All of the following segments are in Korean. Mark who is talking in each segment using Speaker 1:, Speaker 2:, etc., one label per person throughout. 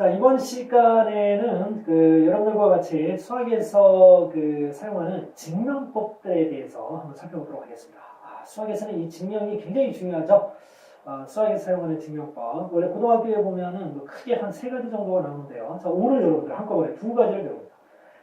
Speaker 1: 자, 이번 시간에는 그 여러분들과 같이 수학에서 그 사용하는 증명법들에 대해서 한번 살펴보도록 하겠습니다. 아, 수학에서는 이 증명이 굉장히 중요하죠. 어, 수학에서 사용하는 증명법. 원래 고등학교에 보면은 뭐 크게 한 세 가지 정도가 나오는데요. 자, 오늘 여러분들 한꺼번에 두 가지를 배웁니다.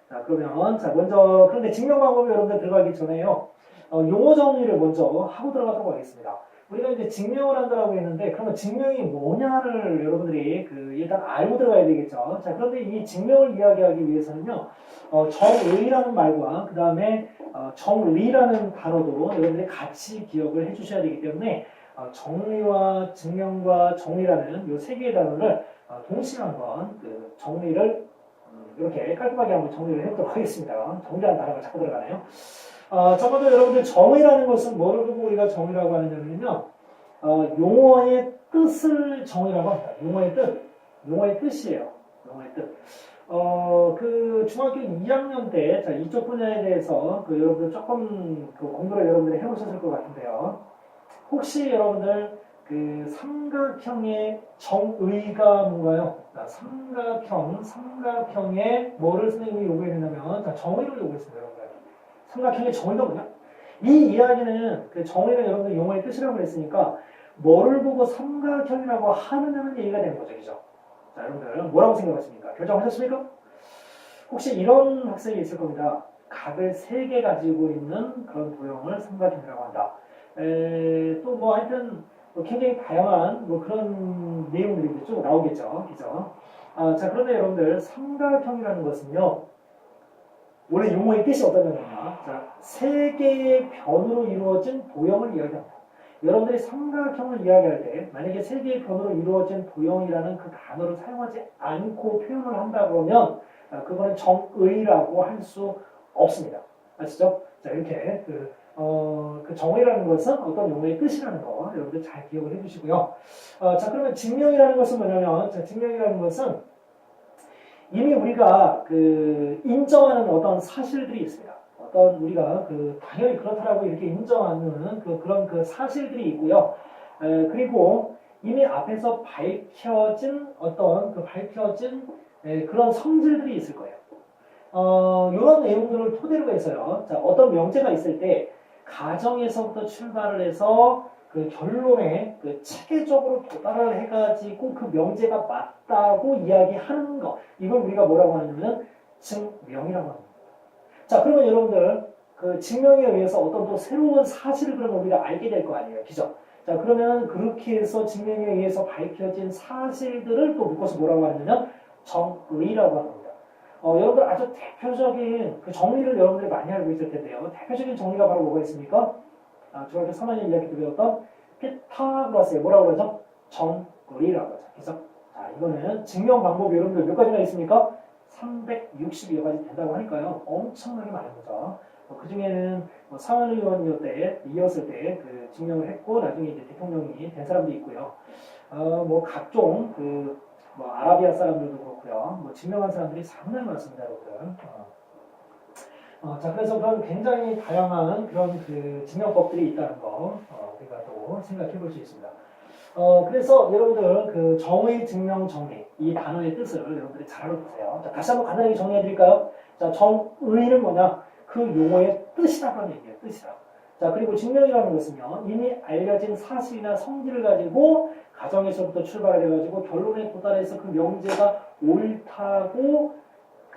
Speaker 1: 자, 그러면 자, 먼저 그런데 증명 방법이 여러분들 들어가기 전에요. 어, 용어 정리를 먼저 하고 들어가도록 하겠습니다. 우리가 이제 증명을 한다라고 했는데 그러면 증명이 뭐냐를 여러분들이 그 일단 알고 들어가야 되겠죠. 자 그런데 이 증명을 이야기하기 위해서는요 어, 정의라는 말과 그 다음에 어, 정리라는 단어도 여러분들이 같이 기억을 해주셔야 되기 때문에 어, 정리와 증명과 정리라는 이 세 개의 단어를 어, 동시에 한번 그 정리를 음, 이렇게 깔끔하게 한번 정리를 해보도록 하겠습니다. 정리라는 단어가 자꾸 들어가네요. 어, 첫 번째 여러분들 정의라는 것은 뭐를 두고 우리가 정의라고 하느냐면요. 어, 용어의 뜻을 정의라고 합니다. 용어의 뜻. 용어의 뜻이에요. 용어의 뜻. 어, 그 중학교 2학년 때, 자, 이쪽 분야에 대해서 그 여러분들 조금 그 공부를 여러분들이 해보셨을 것 같은데요. 혹시 여러분들 그 삼각형의 정의가 뭔가요? 자, 삼각형, 삼각형의 뭐를 선생님이 요구했냐면, 자, 정의를 요구했습니다. 삼각형의 정의가 뭐냐? 이 이야기는 그 정의는 여러분들 용어의 뜻이라고 그랬으니까 뭐를 보고 삼각형이라고 하느냐는 얘기가 되는 거죠, 그죠? 자, 여러분들 뭐라고 생각하십니까? 결정하셨습니까? 혹시 이런 학생이 있을 겁니다. 각을 세 개 가지고 있는 그런 도형을 삼각형이라고 한다. 또 뭐 하여튼 뭐 굉장히 다양한 뭐 그런 내용들이 쭉 나오겠죠, 그죠? 아, 자, 그런데 여러분들 삼각형이라는 것은요. 원래 용어의 뜻이 거냐? 자, 세 개의 변으로 이루어진 도형을 이야기합니다. 여러분들이 삼각형을 이야기할 때 만약에 세 개의 변으로 이루어진 도형이라는 그 단어를 사용하지 않고 표현을 한다 그러면 아, 그거는 정의라고 할 수 없습니다. 아시죠? 자 이렇게 그, 어, 그 정의라는 것은 어떤 용어의 뜻이라는 거 여러분들 잘 기억을 해주시고요. 어, 자 그러면 증명이라는 것은 뭐냐면 자 증명이라는 것은 이미 우리가 그 인정하는 어떤 사실들이 있습니다. 어떤 우리가 그 당연히 그렇다라고 이렇게 인정하는 그 그런 그 사실들이 있고요. 에, 그리고 이미 앞에서 밝혀진 어떤 그 밝혀진 에, 그런 성질들이 있을 거예요. 어, 이런 내용들을 토대로 해서요. 자, 어떤 명제가 있을 때 가정에서부터 출발을 해서 그 결론에 그 체계적으로 도달을 해가지고 그 명제가 맞다고 이야기하는 거 이걸 우리가 뭐라고 하냐면 증명이라고 합니다. 자 그러면 여러분들 그 증명에 의해서 어떤 또 새로운 사실을 그러면 우리가 알게 될 거 아니에요, 그죠? 자 그러면 그렇게 해서 증명에 의해서 밝혀진 사실들을 또 묶어서 뭐라고 하냐면 정의라고 합니다. 어, 여러분들 아주 대표적인 그 정의를 여러분들이 많이 알고 있을 텐데요. 대표적인 정의가 바로 뭐가 있습니까? 아, 중학교 3학년 이야기 때 배웠던 피타고라스의 뭐라고 그러죠? 정의라고 하죠. 그래서 자, 이거는 증명 방법이 여러분들 몇 가지나 있습니까? 360여 가지 된다고 하니까요. 엄청나게 많은 거죠. 어, 그 중에는 뭐 상원 의원이었을 때, 이었을 때 그 증명을 했고, 나중에 이제 대통령이 된 사람도 있고요. 어, 뭐 각종 그, 뭐 아라비아 사람들도 그렇고요. 뭐 증명한 사람들이 상당히 많습니다, 여러분들. 어. 어, 자, 그래서 그런 굉장히 다양한 그런 그 증명법들이 있다는 거, 어, 우리가 또 생각해 볼 수 있습니다. 어, 그래서 여러분들 그 정의, 증명, 정리 이 단어의 뜻을 여러분들이 잘 알아보세요. 자, 다시 한번 간단하게 정리해 드릴까요? 자, 정의는 뭐냐? 그 용어의 뜻이라는 얘기예요. 뜻이라. 자, 그리고 증명이라는 것은요, 이미 알려진 사실이나 성질을 가지고 가정에서부터 출발을 해가지고 결론에 도달해서 그 명제가 옳다고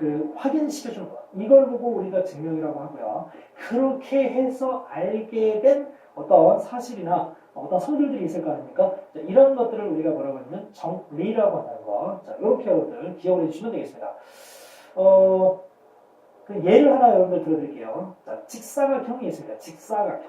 Speaker 1: 그 확인시켜주는 것. 이걸 보고 우리가 증명이라고 하고요. 그렇게 해서 알게 된 어떤 사실이나 어떤 성질들이 있을 거 아닙니까? 자, 이런 것들을 우리가 뭐라고 하냐면 정리라고 한다는 거. 자, 이렇게 여러분들 기억을 해주시면 되겠습니다. 어, 그 예를 하나 여러분들 들어드릴게요. 자, 직사각형이 있습니다. 직사각형.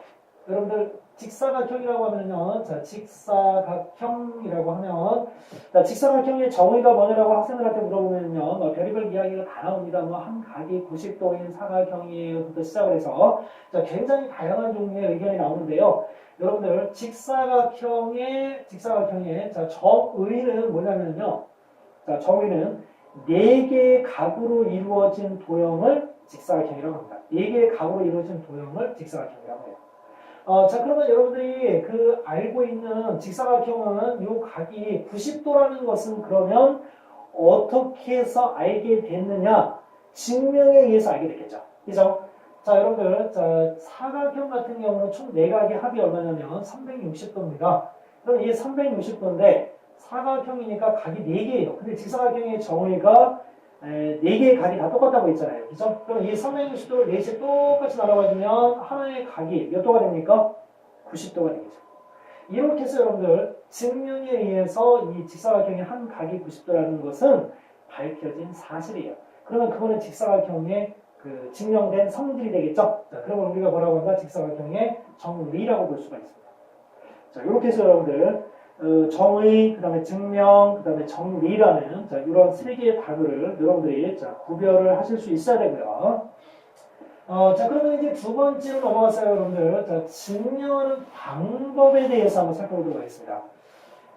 Speaker 1: 여러분들 직사각형이라고 하면요. 자, 직사각형이라고 하면 자, 직사각형의 정의가 뭐냐라고 학생들한테 물어보면요. 뭐 별의별 이야기가 다 나옵니다. 뭐 한 각이 90도인 사각형이에요부터 시작을 해서 자, 굉장히 다양한 종류의 의견이 나오는데요. 여러분들 직사각형의 직사각형의 자, 정의는 뭐냐면요. 자, 정의는 네 개의 각으로 이루어진 도형을 직사각형이라고 합니다. 네 개의 각으로 이루어진 도형을 직사각형이라고 해요. 어, 자, 그러면 여러분들이 그 알고 있는 직사각형은 이 각이 90도라는 것은 그러면 어떻게 해서 알게 됐느냐? 증명에 의해서 알게 됐겠죠. 그죠? 자, 여러분들, 자, 사각형 같은 경우는 총 내각의 합이 얼마냐면 360도입니다. 그럼 이게 360도인데 사각형이니까 각이 4개예요. 근데 직사각형의 정의가 에, 4개의 각이 다 똑같다고 했잖아요. 그죠? 그럼 이 360도를 4시 똑같이 나눠가지면 하나의 각이 몇 도가 됩니까? 90도가 되겠죠. 이렇게 해서 여러분들 증명에 의해서 이 직사각형의 한 각이 90도라는 것은 밝혀진 사실이에요. 그러면 그거는 직사각형의 그 증명된 성질이 되겠죠. 자, 그러면 우리가 뭐라고 한다? 직사각형의 정리라고 볼 수가 있습니다. 자, 이렇게 해서 여러분들 어, 정의, 그 다음에 증명, 그 다음에 정리라는 자, 이런 세 개의 단어를 여러분들이 자, 구별을 하실 수 있어야 되고요. 어, 자, 그러면 이제 두 번째로 넘어갔어요, 여러분들. 자, 증명하는 방법에 대해서 한번 살펴보도록 하겠습니다.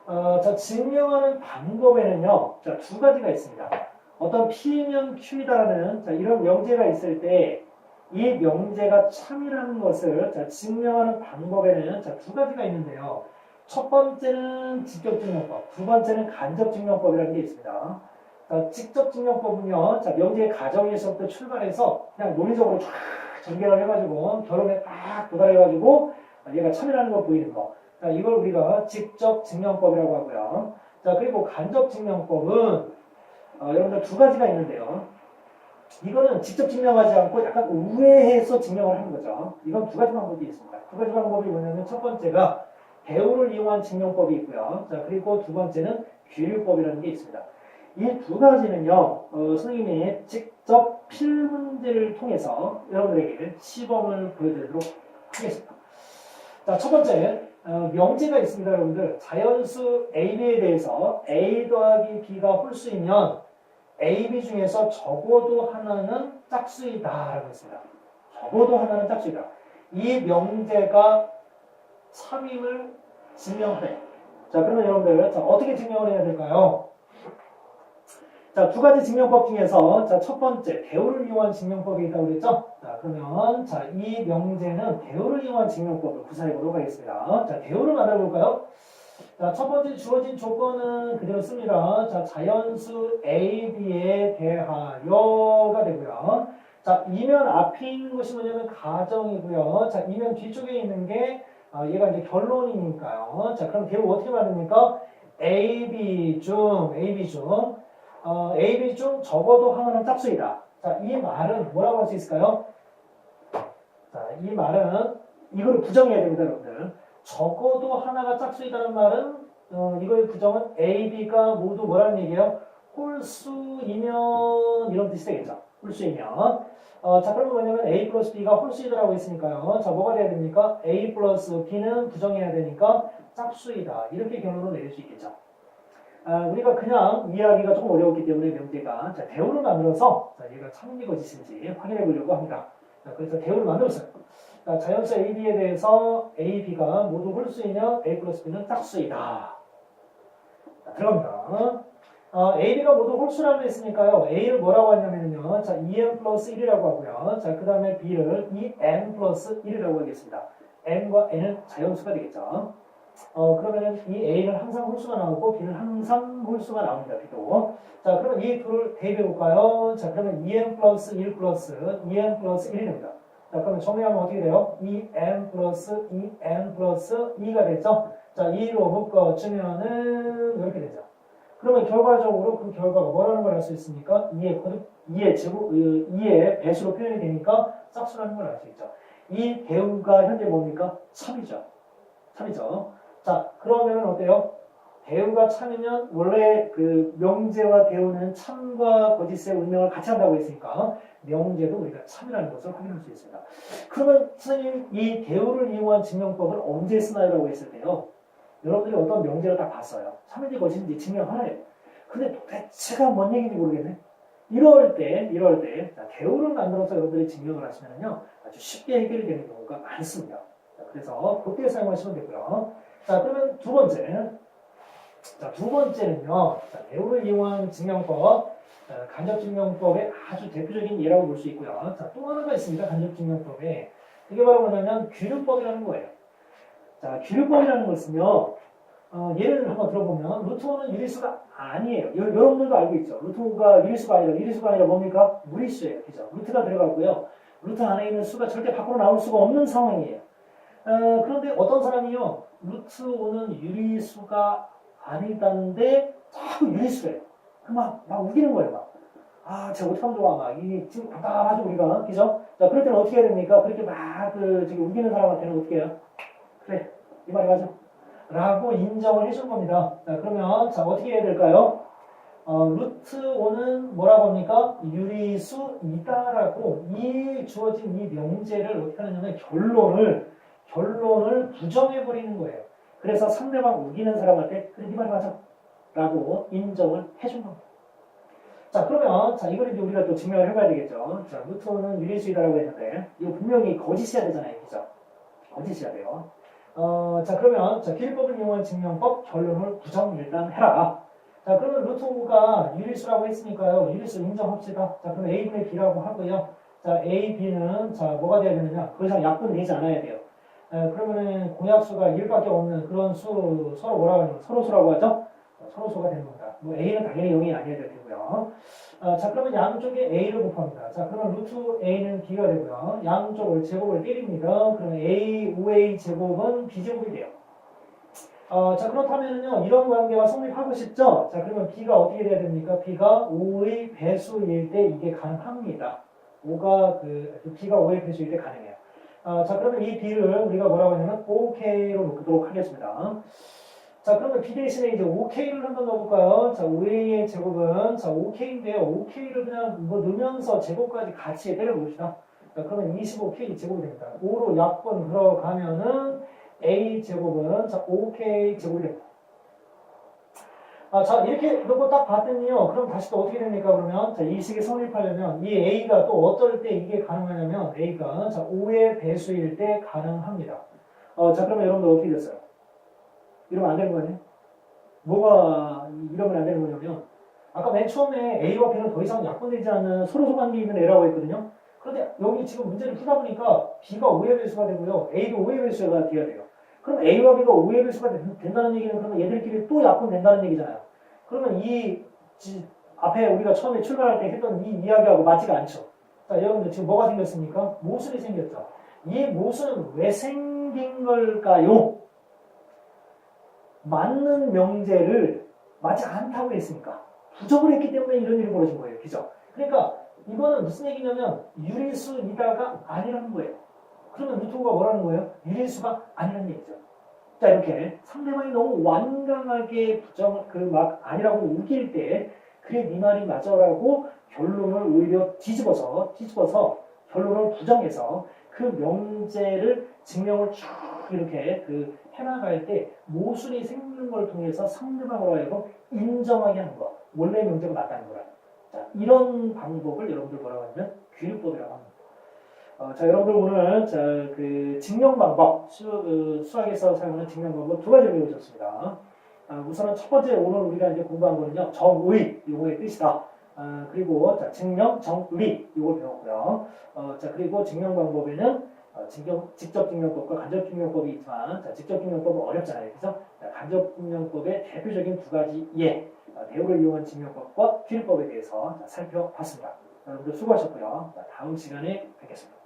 Speaker 1: 어, 자, 증명하는 방법에는요, 자, 두 가지가 있습니다. 어떤 P면 Q이다라는 자, 이런 명제가 있을 때 이 명제가 참이라는 것을 자, 증명하는 방법에는 자, 두 가지가 있는데요. 첫 번째는 직접증명법, 두 번째는 간접증명법이라는 게 있습니다. 자, 직접증명법은요, 자, 명제의 가정에서부터 출발해서 그냥 논리적으로 쫙 전개를 해가지고 결론에 딱 도달해가지고 얘가 참이라는 걸 보이는 거. 자, 이걸 우리가 직접증명법이라고 하고요. 자, 그리고 간접증명법은 어, 여러분들 두 가지가 있는데요. 이거는 직접 증명하지 않고 약간 우회해서 증명을 하는 거죠. 이건 두 가지 방법이 있습니다. 두 가지 방법이 뭐냐면 첫 번째가 배우를 이용한 증명법이 있고요. 자, 그리고 두 번째는 규율법이라는 게 있습니다. 이 두 가지는요, 어, 선생님이 직접 필문제를 통해서 여러분들에게 시범을 보여드리도록 하겠습니다. 자, 첫 번째, 어, 명제가 있습니다, 여러분들. 자연수 AB에 대해서 A 더하기 B가 홀수이면 AB 중에서 적어도 하나는 짝수이다 라고 했습니다. 적어도 하나는 짝수이다. 이 명제가 참임을 증명하래. 자, 그러면 여러분들, 자, 어떻게 증명을 해야 될까요? 자, 두 가지 증명법 중에서, 자, 첫 번째, 대우를 이용한 증명법이 있다고 그랬죠? 자, 그러면, 자, 이 명제는 대우를 이용한 증명법을 구사해 보도록 하겠습니다. 자, 대우를 만들어 볼까요? 자, 첫 번째 주어진 조건은 그대로 씁니다. 자, 자연수 A, B에 대하여가 되고요. 자, 이면 앞에 있는 것이 뭐냐면 가정이고요. 자, 이면 뒤쪽에 있는 게 아, 얘가 이제 결론이니까요. 자, 그럼 대우 어떻게 만듭니까? A, B 중, A, B 중, 어, A, B 중 적어도 하나는 짝수이다. 자, 이 말은 뭐라고 할 수 있을까요? 자, 이 말은 이거를 부정해야 됩니다, 여러분들. 적어도 하나가 짝수이다는 말은 어, 이거의 부정은 A, B가 모두 뭐라는 얘기예요? 홀수이면 이런 뜻이 되겠죠. 홀수이면 어, 자 그러면 뭐냐면 A 플러스 B가 홀수이다라고 했으니까요. 자 뭐가 돼야 됩니까? A 플러스 B는 부정해야 되니까 짝수이다. 이렇게 결론을 내릴 수 있겠죠. 아, 우리가 그냥 이해하기가 조금 어려웠기 때문에 명제가 자, 대우를 만들어서 자, 얘가 참인지 거짓인지 확인해 보려고 합니다. 자, 그래서 대우를 만들었어요. 자, 자연수 A, B에 대해서 A, B가 모두 홀수이면 A 플러스 B는 짝수이다. 자, 들어갑니다. 어, A, B가 모두 홀수라고 했으니까요. A를 뭐라고 하냐면요. 자, 2n 플러스 1이라고 하고요. 자, 그 다음에 B를 2n 플러스 1이라고 하겠습니다. n과 n은 자연수가 되겠죠. 어, 그러면은 이 A는 항상 홀수가 나오고 B는 항상 홀수가 나옵니다. B도. 자, 그러면 이 둘을 대입해 볼까요? 자, 그러면 2n 플러스 1 플러스 2n 플러스 1이 됩니다. 자, 그러면 정리하면 어떻게 돼요? 2n 플러스 2n 플러스 2가 됐죠? 자, 2로 묶어주면은 이렇게 되죠. 그러면 결과적으로 그 결과가 뭐라는 걸 알 수 있습니까? 2의 거듭, 2의 제곱, 2의 배수로 표현이 되니까 짝수라는 걸 알 수 있죠. 이 대우가 현재 뭡니까? 참이죠. 참이죠. 자, 그러면 어때요? 대우가 참이면 원래 그 명제와 대우는 참과 거짓의 운명을 같이 한다고 했으니까 명제도 우리가 참이라는 것을 확인할 수 있습니다. 그러면 선생님 이 대우를 이용한 증명법을 언제 쓰나요라고 했을 때요. 여러분들이 어떤 명제를 딱 봤어요. 참인지 거짓인지 증명하래요. 근데 도대체가 뭔 얘기인지 모르겠네. 이럴 때, 이럴 때, 자, 대우를 만들어서 여러분들이 증명을 하시면요. 아주 쉽게 해결이 되는 경우가 많습니다. 자, 그래서 그때 사용하시면 되고요. 자, 그러면 두 번째. 자, 두 번째는요. 자, 대우를 이용한 증명법, 자, 간접증명법의 아주 대표적인 예라고 볼 수 있고요. 자, 또 하나가 있습니다. 간접증명법에. 그게 바로 뭐냐면 규율법이라는 거예요. 자, 규율법이라는 것은요. 어, 예를 한번 들어보면 루트 5는 유리수가 아니에요. 여, 여러분들도 알고 있죠. 루트 5가 유리수가 아니라 유리수가 아니라 뭡니까? 무리수예요. 그죠? 루트가 들어가고요. 루트 안에 있는 수가 절대 밖으로 나올 수가 없는 상황이에요. 어, 그런데 어떤 사람이요. 루트 5는 유리수가 아니다는데 자꾸 유리수래요. 그막 막 우기는 거예요. 막. 아, 제가 어떡하면 좋아. 막. 이게 지금 답답하죠, 우리가. 그죠? 자, 그럴 때는 어떻게 해야 됩니까? 그렇게 막, 그, 저기, 우기는 사람한테는 어떻게 해요? 그래. 이 말이 맞아. 라고 인정을 해준 겁니다. 자, 그러면, 자, 어떻게 해야 될까요? 어, 루트 5는 뭐라고 합니까? 유리수 이다라고 이 주어진 이 명제를 어떻게 하느냐면 결론을, 결론을 부정해 버리는 거예요. 그래서 상대방 우기는 사람한테, 그래, 네 말이 맞아. 라고 인정을 해준 겁니다. 자, 그러면, 자, 이걸 이제 우리가 또 증명을 해봐야 되겠죠. 자, 루트는 유리수 이다라고 했는데, 이거 분명히 거짓이어야 되잖아요. 그죠? 거짓이어야 돼요. 어, 자, 그러면, 자, 기일법을 이용한 증명법 결론을 부정 일단 해라. 자, 그러면 루트가 유리수라고 했으니까요. 유리수 인정합시다. 자, 그럼 A분의 B라고 하고요. 자, A, B는, 자, 뭐가 돼야 되느냐? 더 이상 약분되지 않아야 돼요. 에, 그러면은 공약수가 1밖에 없는 그런 수, 서로 뭐라고 하냐면 서로 수라고 하죠? 서로수가 되는 겁니다. 뭐 A는 당연히 0이 아니어야 될 테고요. 어, 자, 그러면 양쪽에 A를 곱합니다. 자, 그러면 루트 A는 B가 되고요. 양쪽을 제곱을 때립니다. 그러면 A, 5A 제곱은 B제곱이 돼요. 어, 자, 그렇다면요, 이런 관계가 성립하고 싶죠? 자, 그러면 B가 어떻게 돼야 됩니까? B가 5의 배수일 때 이게 가능합니다. 5가 그, B가 5의 배수일 때 가능해요. 어, 자, 그러면 이 B를 우리가 뭐라고 하냐면 5K로 놓도록 하겠습니다. 자, 그러면 B 대신에 이제 5K를 한번 넣어볼까요? 자, 5A의 제곱은, 자, 5K인데요. 5K를 그냥 뭐 넣으면서 제곱까지 같이 때려봅시다. 자, 그러면 25K 제곱이 됩니다. 5로 약분 들어가면은 A 제곱은, 자, 5K 제곱이 됩니다. 아, 자, 이렇게 넣고 딱 봤더니요. 그럼 다시 또 어떻게 됩니까? 그러면, 자, 이 식이 성립하려면, 이 A가 또 어떨 때 이게 가능하냐면, A가, 자, 5의 배수일 때 가능합니다. 어, 자, 그러면 여러분들 어떻게 됐어요? 이러면 안 되는 거 아니에요? 뭐가 이러면 안 되는 거냐면 아까 맨 처음에 A와 B는 더 이상 약분되지 않는 서로 관계 있는 애라고 했거든요. 그런데 여기 지금 문제를 풀다 보니까 B가 5의 배수가 되고요. A도 5의 배수가 돼야 돼요. 그럼 A와 B가 5의 배수가 된- 된다는 얘기는 그러면 얘들끼리 또 약분된다는 얘기잖아요. 그러면 이 지- 앞에 우리가 처음에 출발할 때 했던 이 이야기하고 맞지가 않죠. 자, 여러분들 지금 뭐가 생겼습니까? 모순이 생겼죠. 이 모순은 왜 생긴 걸까요? 맞는 명제를 맞지 않다고 했으니까 부정을 했기 때문에 이런 일이 벌어진 거예요. 그죠? 그러니까 이거는 무슨 얘기냐면 유리수이다가 아니라는 거예요. 그러면 루트가 뭐라는 거예요? 유리수가 아니라는 얘기죠. 자 이렇게 상대방이 너무 완강하게 부정 그 막 아니라고 우길 때 그래 네 말이 맞아라고 결론을 오히려 뒤집어서 뒤집어서 결론을 부정해서 그 명제를 증명을 쭉 이렇게 그 해나갈 때 모순이 생기는 걸 통해서 상대방으로 하여금 인정하게 하는 거. 원래 명제가 맞다는 거라. 자, 이런 방법을 여러분들 뭐라고 하냐면 규율법이라고 합니다. 어, 자, 여러분들 오늘 자, 그 증명 방법, 수, 그 수학에서 사용하는 증명 방법 두 가지를 배우셨습니다. 아, 우선은 첫 번째 오늘 우리가 이제 공부한 거는요, 정의, 요거의 뜻이다. 아, 그리고 자, 증명, 정의, 요걸 배웠고요. 어, 자, 그리고 증명 방법에는 어, 직접, 직접 증명법과 간접 증명법이 있지만 자, 직접 증명법은 어렵잖아요. 그래서 자, 간접 증명법의 대표적인 두 가지 예, 어, 대우를 이용한 증명법과 필법에 대해서 자, 살펴봤습니다. 여러분들 수고하셨고요. 자, 다음 시간에 뵙겠습니다.